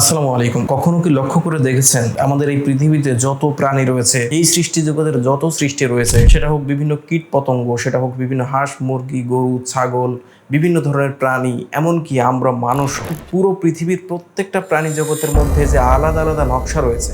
আসসালামু আলাইকুম। কখনো কি লক্ষ্য করে দেখেছেন আমাদের এই পৃথিবীতে যত প্রাণী রয়েছে, এই সৃষ্টি জগতের যত সৃষ্টি রয়েছে, সেটা হোক বিভিন্ন কীট পতঙ্গ সেটা হোক বিভিন্ন হাঁস, মুরগি, গরু, ছাগল, বিভিন্ন ধরনের প্রাণী, এমনকি আমরা মানুষ, পুরো পৃথিবীর প্রত্যেকটা প্রাণী জগতের মধ্যে যে আলাদা আলাদা নকশা রয়েছে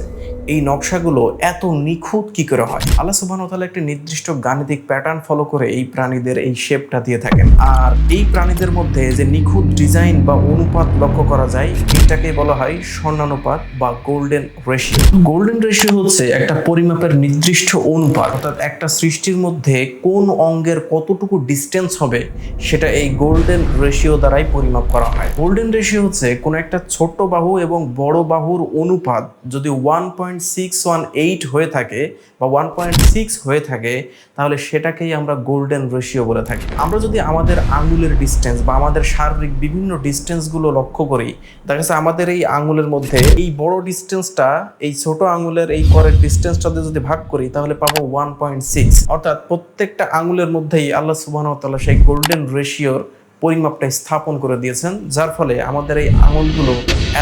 এই নকশাগুলো এত নিখুঁত কি করে হয়? আল্লাহ সুবহান তাআলা একটি নির্দিষ্ট গাণিতিক প্যাটার্ন ফলো করে এই প্রাণীদের এই শেপটা দিয়ে থাকেন। আর এই প্রাণীদের মধ্যে যে নিখুঁত ডিজাইন বা অনুপাত লক্ষ্য করা যায়, এটাকে বলা হয় স্বর্ণানুপাত বা গোল্ডেন রেশিও গোল্ডেন রেশিও হচ্ছে একটা পরিমাপের নির্দিষ্ট অনুপাত, অর্থাৎ একটা সৃষ্টির মধ্যে কোন অঙ্গের কতটুকু ডিস্টেন্স হবে, সেটা এই গোল্ডেন রেশিও দ্বারাই পরিমাপ করা হয়। গোল্ডেন রেশিও হচ্ছে কোনো একটা ছোট বাহু এবং বড় বাহুর অনুপাত যদি one point six one eight হয়ে থাকে বা ওয়ান পয়েন্ট সিক্স হয়ে থাকে, তাহলে সেটাকেই আমরা গোল্ডেন রেশিও বলে থাকি। আমরা যদি আমাদের আঙুলের ডিস্টেন্স বা আমাদের শারীরিক বিভিন্ন ডিস্টেন্সগুলো লক্ষ্য করি, দেখা যাচ্ছে আমাদের এই আঙুলের মধ্যে এই বড় ডিস্টেন্সটা এই ছোট আঙুলের এই করের ডিস্টেন্সটাতে যদি ভাগ করি, তাহলে পাবো ওয়ান পয়েন্ট সিক্স অর্থাৎ প্রত্যেকটা আঙুলের মধ্যেই আল্লাহ সুবাহ সেই গোল্ডেন রেশিওর পরিমাপটা স্থাপন করে দিয়েছেন, যার ফলে আমাদের এই আঙুলগুলো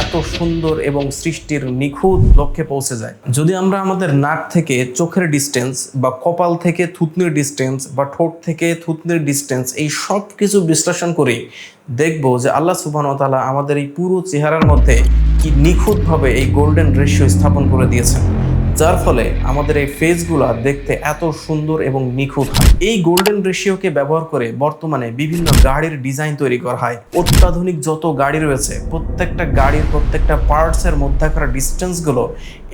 এত সুন্দর এবং সৃষ্টির নিখুঁত লক্ষ্যে পৌঁছে যায়। যদি আমরা আমাদের নাক থেকে চোখের ডিস্টেন্স বা কপাল থেকে থুতনির ডিস্টেন্স বা ঠোঁট থেকে থুতনির ডিস্টেন্স এই সব কিছু বিশ্লেষণ করি দেখব যে আল্লাহ সুবাহ তাআলা আমাদের এই পুরো চেহারার মধ্যে কি নিখুঁতভাবে এই গোল্ডেন রেশিও স্থাপন করে দিয়েছেন। যার ফলে আমাদের এই ফেসগুলা দেখতে এত সুন্দর এবং নিখুঁত। হয় এই গোল্ডেন রেশিওকে ব্যবহার করে বর্তমানে বিভিন্ন গাড়ির ডিজাইন তৈরি করা হয়। অত্যাধুনিক যত গাড়ি রয়েছে, প্রত্যেকটা গাড়ির প্রত্যেকটা পার্টসের মধ্যকার ডিস্টেন্সগুলো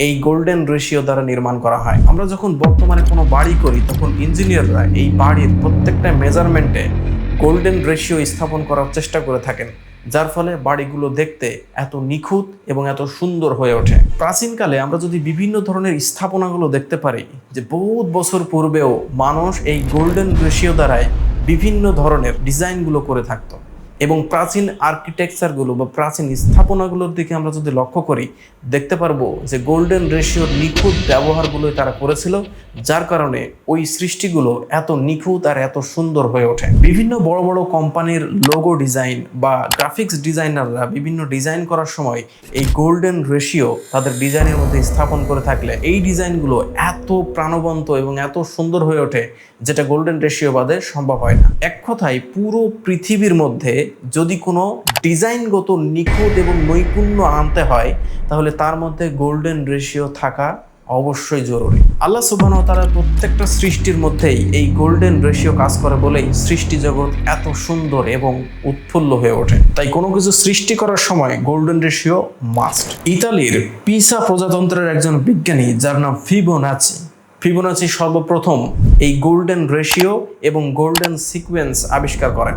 এই গোল্ডেন রেশিও দ্বারা নির্মাণ করা হয়। আমরা যখন বর্তমানে কোনো বাড়ি করি, তখন ইঞ্জিনিয়াররা এই বাড়ির প্রত্যেকটা মেজারমেন্টে গোল্ডেন রেশিও স্থাপন করার চেষ্টা করে থাকেন। যার ফলে বাড়িগুলো দেখতে এত নিখুঁত এবং এত সুন্দর হয়ে ওঠে। প্রাচীনকালে আমরা যদি বিভিন্ন ধরনের স্থাপনাগুলো দেখতে পারি, যে বহুত বছর পূর্বেও মানুষ এই গোল্ডেন রেশিও দ্বারাই বিভিন্ন ধরনের ডিজাইনগুলো করে থাকতো এবং প্রাচীন আর্কিটেকচারগুলো বা প্রাচীন স্থাপনাগুলোর দিকে আমরা যদি লক্ষ্য করি, দেখতে পারব যে গোল্ডেন রেশিওর নিখুঁত ব্যবহারগুলোই তারা করেছিল যার কারণে ওই সৃষ্টিগুলো এত নিখুঁত আর এত সুন্দর হয়ে ওঠে। বিভিন্ন বড় বড় কোম্পানির লোগো ডিজাইন বা গ্রাফিক্স ডিজাইনাররা বিভিন্ন ডিজাইন করার সময় এই গোল্ডেন রেশিও তাদের ডিজাইনের মধ্যে স্থাপন করে থাকলে এই ডিজাইনগুলো এত প্রাণবন্ত এবং এত সুন্দর হয়ে ওঠে যেটা গোল্ডেন রেশিও বাদে সম্ভব হয় না। এক কথায় পুরো পৃথিবীর মধ্যে যদি কোনো ডিজাইনগত নিখুঁত এবং নৈপুণ্য আনতে হয়, তাহলে তার মধ্যে গোল্ডেন রেশিও থাকা অবশ্যই জরুরি। আল্লাহ সুবাহ তারা প্রত্যেকটা সৃষ্টির মধ্যেই এই গোল্ডেন রেশিও কাজ করে বলেই সৃষ্টি জগৎ এত সুন্দর এবং উৎফুল্ল হয়ে ওঠে। তাই কোনো কিছু সৃষ্টি করার সময় গোল্ডেন রেশিও মাস্ট ইতালির পিসা প্রজাতন্ত্রের একজন বিজ্ঞানী যার নাম ফিবোনাচি। ফিবোনাচি সর্বপ্রথম এই গোল্ডেন রেশিও এবং গোল্ডেন সিকোয়েন্স আবিষ্কার করেন।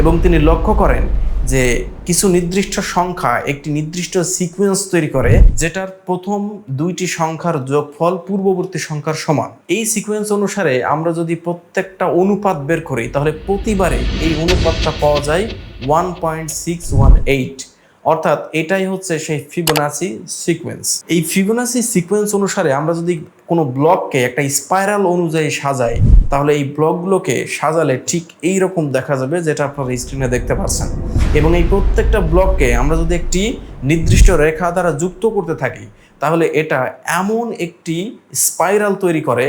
এবং তিনি লক্ষ্য করেন যে কিছু নির্দিষ্ট সংখ্যা একটি নির্দিষ্ট সিকোয়েন্স তৈরি করে, যেটার প্রথম দুইটি সংখ্যার যোগফল পূর্ববর্তী সংখ্যার সমান। এই সিকোয়েন্স অনুসারে আমরা যদি প্রত্যেকটা অনুপাত বের করি, তাহলে প্রতিবারে এই অনুপাতটা পাওয়া যায় one point six one eight অর্থাৎ এটাই হচ্ছে সেই ফিবোনাসি সিকোয়েন্স এই ফিবোনাসি সিকোয়েন্স অনুসারে আমরা যদি কোনো ব্লককে একটা স্পাইরাল অনুযায়ী সাজাই, তাহলে এই ব্লকগুলোকে সাজালে ঠিক এই রকম দেখা যাবে যেটা আপনারা স্ক্রিনে দেখতে পাচ্ছেন। এবং এই প্রত্যেকটা ব্লককে আমরা যদি একটি নির্দিষ্ট রেখা দ্বারা যুক্ত করতে থাকি তাহলে এটা এমন একটি স্পাইরাল তৈরি করে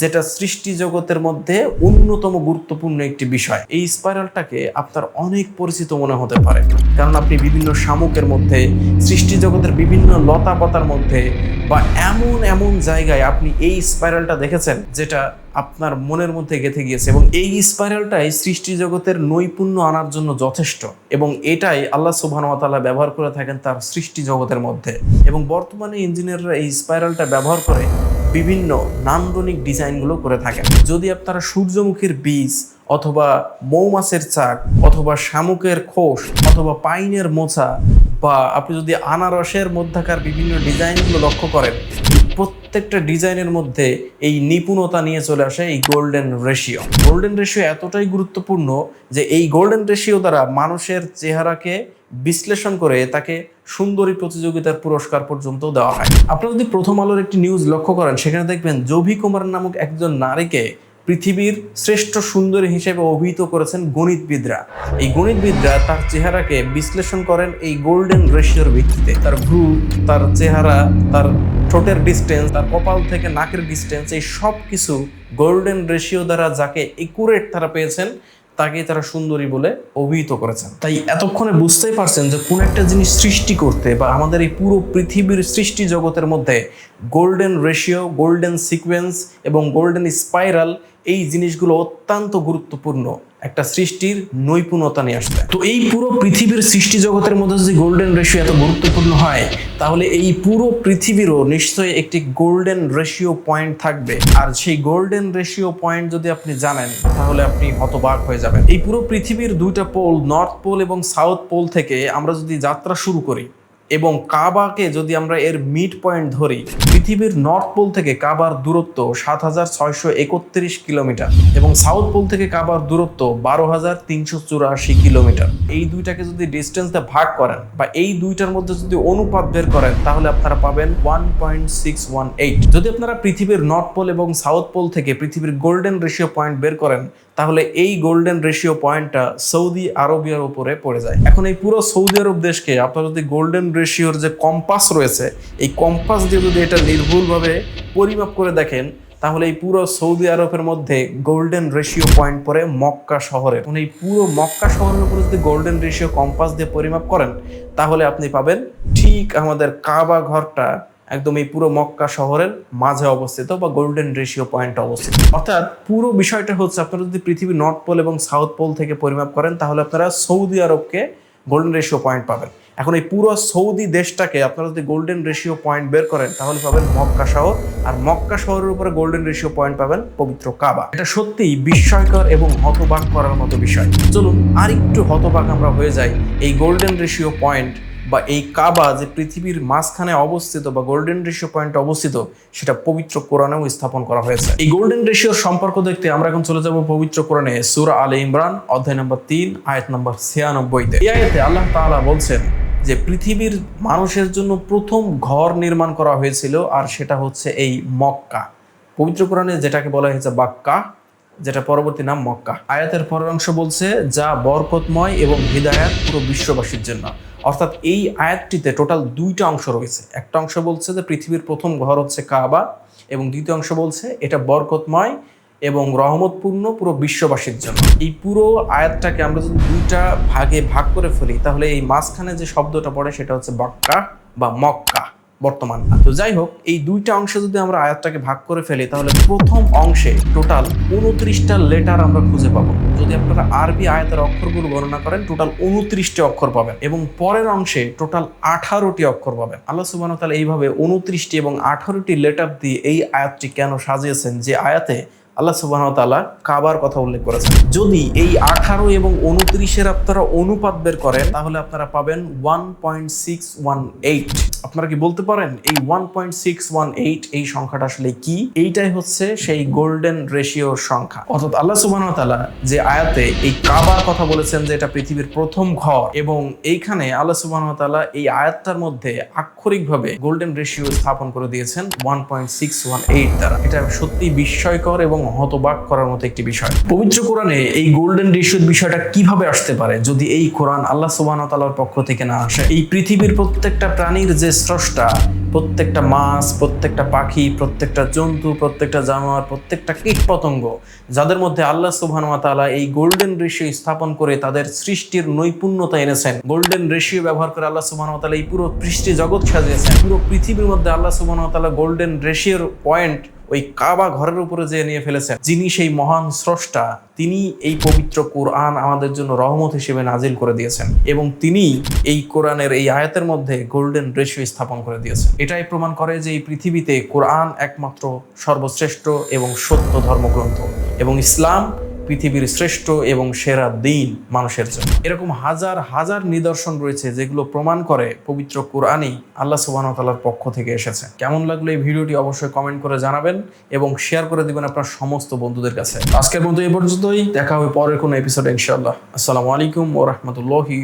যেটা সৃষ্টি জগতের মধ্যে অন্যতম গুরুত্বপূর্ণ একটি বিষয়। এই স্পাইরালটাকে আপনার অনেক পরিচিত মনে হতে পারে। কারণ আপনি বিভিন্ন শামুকের মধ্যে, সৃষ্টি জগতের বিভিন্ন লতা পাতার মধ্যে বা এমন এমন জায়গায় আপনি এই স্পাইরালটা দেখেছেন যেটা আপনার মনের মধ্যে গেঁথে গিয়েছে এবং এই স্পাইরালটাই সৃষ্টি জগতের নৈপুণ্য আনার জন্য যথেষ্ট এবং এটাই আল্লাহ সুবাহানতালা ব্যবহার করে থাকেন তার সৃষ্টি জগতের মধ্যে এবং বর্তমানে ইঞ্জিনিয়াররা এই স্পাইরালটা ব্যবহার করে বিভিন্ন নান্দনিক ডিজাইনগুলো করে থাকেন। যদি আপনারা সূর্যমুখীর বীজ অথবা মৌমাছের চাক অথবা শামুকের খোস অথবা পাইনের মোচা বা আপনি যদি আনারসের মধ্যকার বিভিন্ন ডিজাইনগুলো লক্ষ্য করেন প্রত্যেকটা ডিজাইনের মধ্যে এই নিপুণতা নিয়ে চলে আসে এই গোল্ডেন রেশিও গোল্ডেন রেশিও এতটাই গুরুত্বপূর্ণ যে এই গোল্ডেন রেশিও দ্বারা মানুষের চেহারাকে বিশ্লেষণ করে তাকে সুন্দরী প্রতিযোগিতার পুরস্কার পর্যন্ত দেওয়া হয়। আপনারা যদি প্রথম আলোর একটি নিউজ লক্ষ্য করেন, সেখানে দেখবেন জভি কুমার নামক একজন নারীকে পৃথিবীর শ্রেষ্ঠ সুন্দরী হিসেবে অভিহিত করেছেন গণিতবিদরা। এই গণিতবিদরা তার চেহারাকে বিশ্লেষণ করেন এই গোল্ডেন রেশিওর ভিত্তিতে। তার ভ্রু, তার চেহারা, তার ঠোঁটের ডিস্টেন্স তার কপাল থেকে নাকের ডিস্টেন্স এই সব কিছু গোল্ডেন রেশিও দ্বারা যাকে একুরেট তারা পেয়েছেন, তাকেই তারা সুন্দরী বলে অভিহিত করেছেন। তাই এতক্ষণে বুঝতেই পারছেন যে কোন একটা জিনিস সৃষ্টি করতে বা আমাদের এই পুরো পৃথিবীর সৃষ্টি জগতের মধ্যে গোল্ডেন রেশিও গোল্ডেন সিকোয়েন্স এবং গোল্ডেন স্পাইরাল এই জিনিসগুলো অত্যন্ত গুরুত্বপূর্ণ একটা সৃষ্টির নৈপুণ্যতা নিয়ে আসবে। তো এই পুরো পৃথিবীর সৃষ্টি জগতের মধ্যে যদি গোল্ডেন রেশিও এত গুরুত্বপূর্ণ হয়, তাহলে এই পুরো পৃথিবীরও নিশ্চয়ই একটি গোল্ডেন রেশিও পয়েন্ট থাকবে। আর সেই গোল্ডেন রেশিও পয়েন্ট যদি আপনি জানেন, তাহলে আপনি হতবাক হয়ে যাবেন। এই পুরো পৃথিবীর দুইটা পোল নর্থ পোল এবং সাউথ পোল থেকে আমরা যদি যাত্রা শুরু করি এবং কাবাকে যদি আমরা এর মিড পয়েন্ট ধরি, পৃথিবীর নর্থ পোল থেকে কাবার দূরত্ব সাত হাজার ছয়শো একত্রিশ কিলোমিটার এবং সাউথ পোল থেকে কাবার দূরত্ব বারো হাজার তিনশো চুরাশি কিলোমিটার। এই দুইটাকে যদি ডিস্টেন্স ভাগ করেন বা এই দুইটার মধ্যে যদি অনুপাত বের করেন, তাহলে আপনারা পাবেন one point six one eight যদি আপনারা পৃথিবীর নর্থ পোল এবং সাউথ পোল থেকে পৃথিবীর গোল্ডেন রেশিও পয়েন্ট বের করেন তাহলে এই গোল্ডেন রেশিও পয়েন্টটা সৌদি আরবিয়ার উপরে পড়ে যায়। এখন এই পুরো সৌদি আরব দেশকে আপনার যদি গোল্ডেন রেশিওর যে কম্পাস রয়েছে, এই কম্পাস দিয়ে যদি এটা নির্ভুলভাবে পরিমাপ করে দেখেন, তাহলে এই পুরো সৌদি আরবের মধ্যে গোল্ডেন রেশিও পয়েন্ট পড়ে মক্কা শহরে। মানে এই পুরো মক্কা শহরের উপরে যদি গোল্ডেন রেশিও কম্পাস দিয়ে পরিমাপ করেন, তাহলে আপনি পাবেন ঠিক আমাদের কাবা ঘরটা একদম এই পুরো মক্কা শহরের মাঝে অবস্থিত বা গোল্ডেন রেশিও পয়েন্ট অবস্থিত। অর্থাৎ পুরো বিষয়টা হচ্ছে আপনারা যদি পৃথিবীর নর্থ পোল এবং সাউথ পোল থেকে পরিমাপ করেন, তাহলে আপনারা সৌদি আরবকে গোল্ডেন রেশিও পয়েন্ট পাবেন। এখন এই পুরো সৌদি দেশটাকে আপনারা যদি গোল্ডেন রেশিও পয়েন্ট বের করেন, তাহলে পাবেন মক্কা শহর। আর মক্কা শহরের উপরে গোল্ডেন রেশিও পয়েন্ট পাবেন পবিত্র কাবা। এটা সত্যিই বিস্ময়কর এবং হতবাক করার মতো বিষয়। চলুন আর একটু হতবাক আমরা হয়ে যাই এই গোল্ডেন রেশিও পয়েন্ট বা এই কাবা যে পৃথিবীর মাঝখানে অবস্থিত বা গোল্ডেন রেশিও পয়েন্ট অবস্থিত, সেটা পবিত্র কোরআনেও স্থাপন করা হয়েছে। এই গোল্ডেন রেশিওর সম্পর্ক দেখতে আমরা এখন চলে যাব পবিত্র কোরআনে সুরা আলে ইমরান, অধ্যায় নম্বর তিন, আয়াত নম্বর ছিয়ানব্বইতে। এই আয়াতে আল্লাহ তাআলা বলছেন যে, পৃথিবীর মানুষের জন্য প্রথম ঘর নির্মাণ করা হয়েছিল, আর সেটা হচ্ছে এই মক্কা। পবিত্র কোরআনে যেটাকে বলা হয়েছে বাক্কা, যেটা পরবর্তী নাম মক্কা। আয়াতের পরের অংশ বলছে, যা বরকতময় এবং হৃদায়াত পুরো বিশ্ববাসীর জন্য। অর্থাৎ এই আয়াতটিতে টোটাল দুইটা অংশ রয়েছে। একটা অংশ বলছে যে পৃথিবীর প্রথম ঘর হচ্ছে কাবা এবং দ্বিতীয় অংশ বলছে এটা বরকতময় এবং রহমতপূর্ণ পুরো বিশ্ববাসীর জন্য। এই পুরো আয়াতটাকে আমরা যদি দুইটা ভাগে ভাগ করে ফেলি, তাহলে এই মাঝখানে যে শব্দটা পড়ে সেটা হচ্ছে বক্কা বা মক্কা। বর্তমান। তো যাই হোক, এই দুইটা অংশে যদি আমরা আয়াতটাকে ভাগ করে ফেলি, তাহলে প্রথম অংশে টোটাল উনত্রিশটা লেটার আমরা খুঁজে পাবো। যদি আপনারা আরবি আয়াতের অক্ষরগুলো গণনা করেন, টোটাল উনত্রিশটি অক্ষর পাবেন এবং পরের অংশে টোটাল আঠারোটি অক্ষর পাবেন। আল্লাহ সুবাহ তাহলে এইভাবে উনত্রিশটি এবং আঠারোটি লেটার দিয়ে এই আয়াতটি কেন সাজিয়েছেন? যে আয়াতে আল্লাহ সুবাহ তাআলা কাবার কথা উল্লেখ করেছেন। যদি এই আঠারো এবং উনত্রিশের আপনারা অনুপাত বের করেন, তাহলে আপনারা পাবেন one point six one eight আপনারা কি বলতে পারেন এই one point six one eight এই সংখ্যাটা আসলে কি? এইটাই হচ্ছে সেই গোল্ডেন রেশিওর সংখ্যা। অর্থাৎ আল্লাহ সুবাহ তাআলা যে আয়াতে এই কাবার কথা বলেছেন যে এটা পৃথিবীর প্রথম ঘর, এবং এইখানে আল্লাহ সুবাহ এই আয়াতটার মধ্যে আক্ষরিকভাবে গোল্ডেন রেশিও স্থাপন করে দিয়েছেন one point six one eight দ্বারা। এটা সত্যি বিস্ময়কর এবং হতবাক করার মতো একটি বিষয়। পবিত্র কোরআনে এই গোল্ডেন রেশিওর বিষয়টা কীভাবে আসতে পারে? যদি এই কোরআন আল্লাহ সুবাহ পক্ষ থেকে না আসে, এই পৃথিবীর প্রত্যেকটা প্রাণীর যে স্রষ্টা, প্রত্যেকটা মাছ, প্রত্যেকটা পাখি, প্রত্যেকটা জন্তু, প্রত্যেকটা জানোয়ার, প্রত্যেকটা কীট পতঙ্গ যাদের মধ্যে আল্লাহ সুবহান তাআলা এই গোল্ডেন রেশিও স্থাপন করে তাদের সৃষ্টির নৈপুণ্যতা এনেছেন। গোল্ডেন রেশিও ব্যবহার করে আল্লাহ সুবহান তাআলা এই পুরো সৃষ্টি জগৎ সাজিয়েছেন। পুরো পৃথিবীর মধ্যে আল্লাহ সুবহান তাআলা গোল্ডেন রেশিওর পয়েন্ট ওই কাবা ঘরের উপরে যে নিয়ে ফেলেছেন, যিনি সেই মহান স্রষ্টা, তিনি এই পবিত্র কোরআন আমাদের জন্য রহমত হিসেবে নাজিল করে দিয়েছেন এবং তিনি এই কোরআনের এই আয়াতের মধ্যে গোল্ডেন রেশিও স্থাপন করে দিয়েছেন। এটাই প্রমাণ করে যে এই পৃথিবীতে কোরআন একমাত্র সর্বশ্রেষ্ঠ এবং সত্য ধর্মগ্রন্থ এবং ইসলাম পৃথিবীর শ্রেষ্ঠ এবং সেরা দিন মানুষের জন্য। এরকম হাজার হাজার নিদর্শন রয়েছে যেগুলো প্রমাণ করে পবিত্র কোরআনই আল্লাহ সুবাহতালার পক্ষ থেকে এসেছে। কেমন লাগল এই ভিডিওটি অবশ্যই কমেন্ট করে জানাবেন এবং শেয়ার করে দেবেন আপনার সমস্ত বন্ধুদের কাছে। আজকের মতো এই পর্যন্তই। দেখা হবে পরের কোনো এপিসোড ইনশাল্লাহ আসসালামু আলাইকুম ও রহমতুল্লাহি